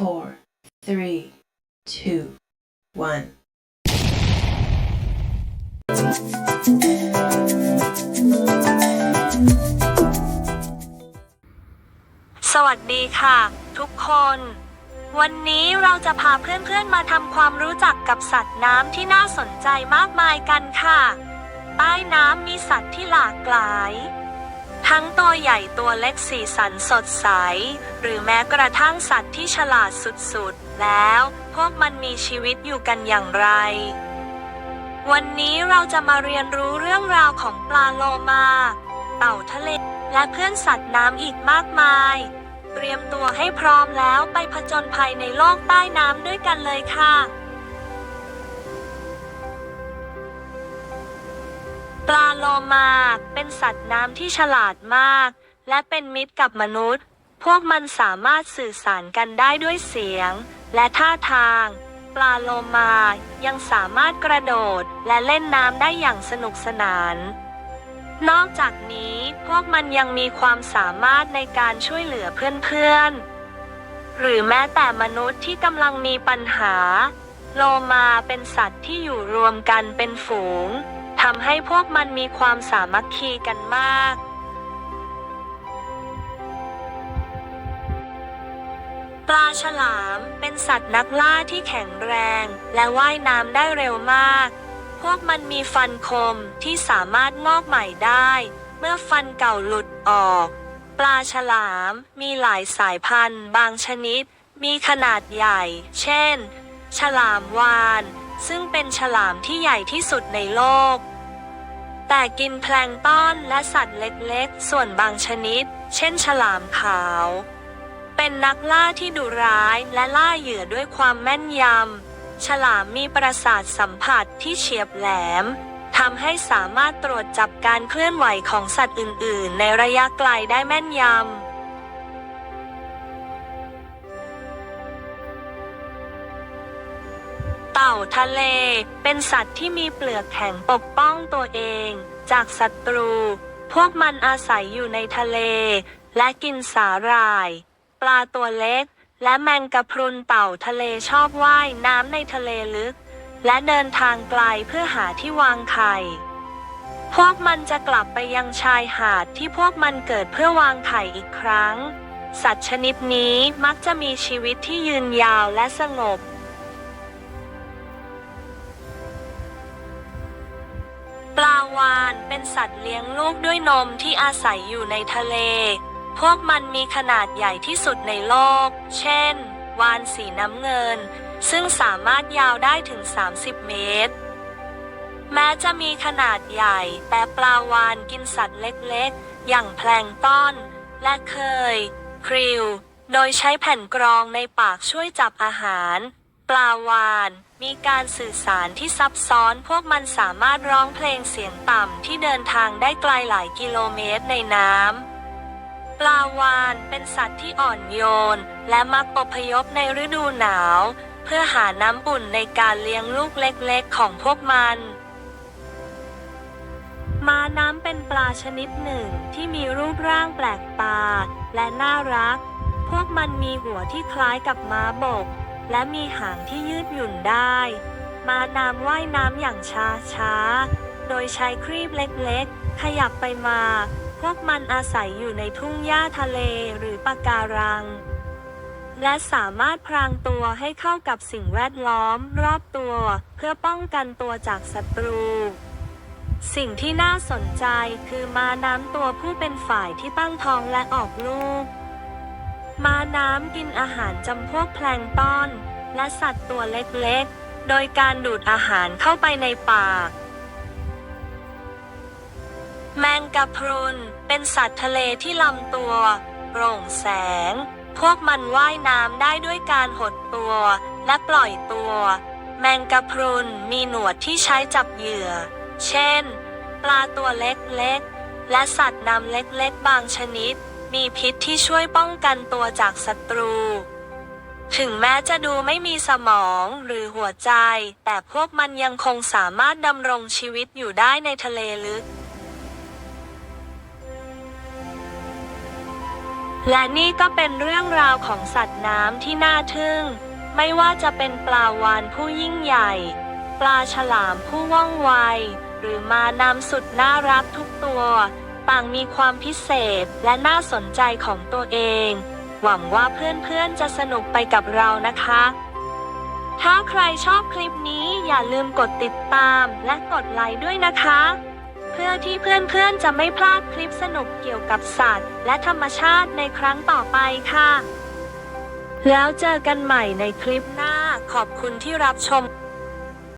four, three, two, one. สวัสดีค่ะ ทุกคน วันนี้เราจะพาเพื่อนๆมาทำความรู้จักกับสัตว์น้ำที่น่าสนใจมากมายกันค่ะ ใต้น้ำมีสัตว์ที่หลากหลาย ทั้งตัวใหญ่ตัวเล็กสีสันสดใส หรือแม้กระทั่งสัตว์ที่ฉลาดสุดๆ แล้ว พวกมันมีชีวิตอยู่กันอย่างไร วันนี้เราจะมาเรียนรู้เรื่องราวของปลาโลมา เต่าทะเล และเพื่อนสัตว์น้ำอีกมากมาย เตรียมตัวให้พร้อมแล้วไปผจญภัยในโลกใต้น้ำด้วยกันเลยค่ะ ปลาโลมาเป็นสัตว์น้ำที่ฉลาดมาก และเป็นมิตรกับมนุษย์ พวกมันสามารถสื่อสารกันได้ด้วยเสียง และท่าทาง ปลาโลมายังสามารถกระโดดและเล่นน้ำได้อย่างสนุกสนาน นอกจากนี้พวกมันยังมีความสามารถในการช่วยเหลือเพื่อนๆ หรือแม้แต่มนุษย์ที่กำลังมีปัญหา โลมาเป็นสัตว์ที่อยู่รวมกันเป็นฝูง ทำให้พวกมันมีความสามัคคีกันมาก ปลาฉลามเป็นสัตว์นักล่าที่แข็งแรง และว่ายน้ำได้เร็วมาก พวกมันมีฟันคมที่สามารถงอกใหม่ได้ เมื่อฟันเก่าหลุดออก ปลาฉลามมีหลายสายพันธุ์ บางชนิด มีขนาดใหญ่ เช่น ฉลามวานซึ่งเป็นฉลามที่ใหญ่ที่สุดในโลก แต่กินแพลงต้อนและสัตว์เล็กๆ ส่วนบางชนิด เช่นฉลามขาว เป็นนักล่าที่ดุร้ายและล่าเหยื่อด้วยความแม่นยำ ฉลามมีประสาทสัมผัสที่เฉียบแหลมทำให้สามารถตรวจจับการเคลื่อนไหวของสัตว์อื่น ๆ ในระยะไกลได้แม่นยำ ต่าทะเล เป็นสัตว์ที่มีเปลือกแข็งปกป้องตัวเอง จากศัตรู พวกมันอาศัยอยู่ในทะเล และกินสาหร่าย ปลาตัวเล็ก และแมงกะพรุนเต่าทะเลชอบว่ายน้ำในทะเลลึก และเดินทางไกลเพื่อหาที่วางไข่พวกมันจะกลับไปยังชายหาดที่พวกมันเกิดเพื่อวางไข่อีกครั้ง สัตว์ชนิดนี้มักจะมีชีวิตที่ยืนยาวและสงบ ปลาวาฬเป็นสัตว์เลี้ยงลูกด้วยนมที่อาศัยอยู่ในทะเล พวกมันมีขนาดใหญ่ที่สุดในโลก เช่น วาฬสีน้ำเงิน ซึ่งสามารถยาวได้ถึง 30 เมตร แม้จะมีขนาดใหญ่ แต่ปลาวาฬกินสัตว์เล็กๆ อย่างแพลงต้อน และเคย คริว โดยใช้แผ่นกรองในปากช่วยจับอาหาร ปลาวาฬ มีการสื่อสารที่ซับซ้อน พวกมันสามารถร้องเพลงเสียงต่ำที่เดินทางได้ไกลหลายกิโลเมตรในน้ำ ปลาวาฬเป็นสัตว์ที่อ่อนโยน และมักอพยพในฤดูหนาว เพื่อหาน้ำอุ่นในการเลี้ยงลูกเล็กๆของพวกมันม้าน้ำเป็นปลาชนิดหนึ่งที่มีรูปร่างแปลกตาและน่ารัก พวกมันมีหัวที่คล้ายกับม้าบก และมีหางที่ยืดหยุ่นได้ ม้าน้ำว่ายน้ำอย่างช้าช้าๆ โดยใช้ครีบเล็กๆ ขยับไปมา พวกมันอาศัยอยู่ในทุ่งหญ้าทะเลหรือปะการัง และสามารถพรางตัวให้เข้ากับสิ่งแวดล้อมรอบตัว เพื่อป้องกันตัวจากศัตรูสิ่งที่น่าสนใจคือม้าน้ำตัวผู้เป็นฝ่ายที่ตั้งท้องและออกลูก ม้าน้ำกินอาหารจำพวกแพลงต้อน และสัตว์ตัวเล็กๆ โดยการดูดอาหารเข้าไปในปาก แมงกะพรุน เป็นสัตว์ทะเลที่ลำตัว โปร่งแสง พวกมันว่ายน้ำได้ด้วยการหดตัวและปล่อยตัว แมงกะพรุนมีหนวดที่ใช้จับเหยื่อ เช่น ปลาตัวเล็กๆ และสัตว์น้ำเล็กๆ บางชนิด มีพิษที่ช่วยป้องกันตัวจากศัตรู ถึงแม้จะดูไม่มีสมองหรือหัวใจ แต่พวกมันยังคงสามารถดำรงชีวิตอยู่ได้ในทะเลลึก และนี่ก็เป็นเรื่องราวของสัตว์น้ำที่น่าทึ่ง ไม่ว่าจะเป็นปลาวานผู้ยิ่งใหญ่ ปลาฉลามผู้ว่องไว หรือมานำสุดน่ารักทุกตัว ต่างมีความพิเศษและน่าสนใจของตัวเอง หวังว่าเพื่อนๆจะสนุกไปกับเรานะคะ ถ้าใครชอบคลิปนี้อย่าลืมกดติดตามและกดไลค์ด้วยนะคะ เพื่อที่เพื่อนๆจะไม่พลาดคลิปสนุกเกี่ยวกับสัตว์ และธรรมชาติในครั้งต่อไปค่ะ แล้วเจอกันใหม่ในคลิปหน้าขอบคุณที่รับชม